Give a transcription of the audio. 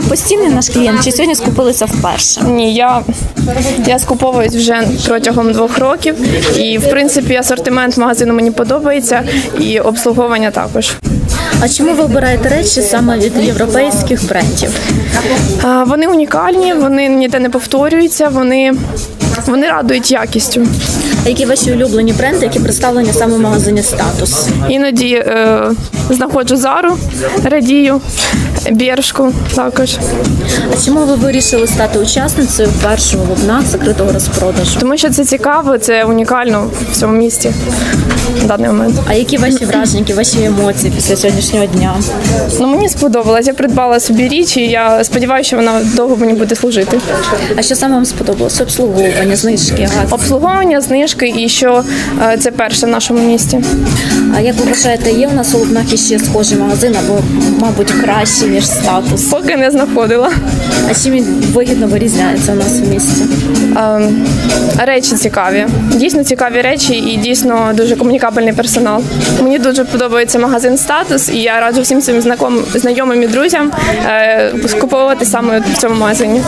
ви постійний наш клієнт чи сьогодні скупилися вперше? Ні, я, я скуповуюсь вже протягом двох років, і в принципі асортимент магазину мені подобається, і обслуговування також. А чому ви обираєте речі саме від європейських брендів? Вони унікальні, вони ніде не повторюються, вони, вони радують якістю. А які ваші улюблені бренди, які представлені саме в магазині статус? Іноді е, знаходжу зару, радію, біршку також. А чому ви вирішили стати учасницею першого вебна закритого розпродажу? Тому що це цікаво, це унікально в цьому місті в даний момент. А які ваші враження, які ваші емоції після сьогоднішнього дня? Ну мені сподобалось. Я придбала собі річ, і я сподіваюся, що вона довго мені буде служити. А що саме вам сподобалося? Обслуговування, знижки, газ? Обслуговування, знижки, і що е, це перше в нашому місті. А як ви вважаєте, є у нас у Лубнах іще схожий магазин або, мабуть, кращий, ніж статус? Поки не знаходила. А чим він вигідно вирізняється у нас в місті? Е, Речі цікаві. Дійсно цікаві речі і дійсно дуже комунікабельний персонал. Мені дуже подобається магазин статус, і я раджу всім своїм знаком- знайомим і друзям е, скуповувати саме в цьому магазині.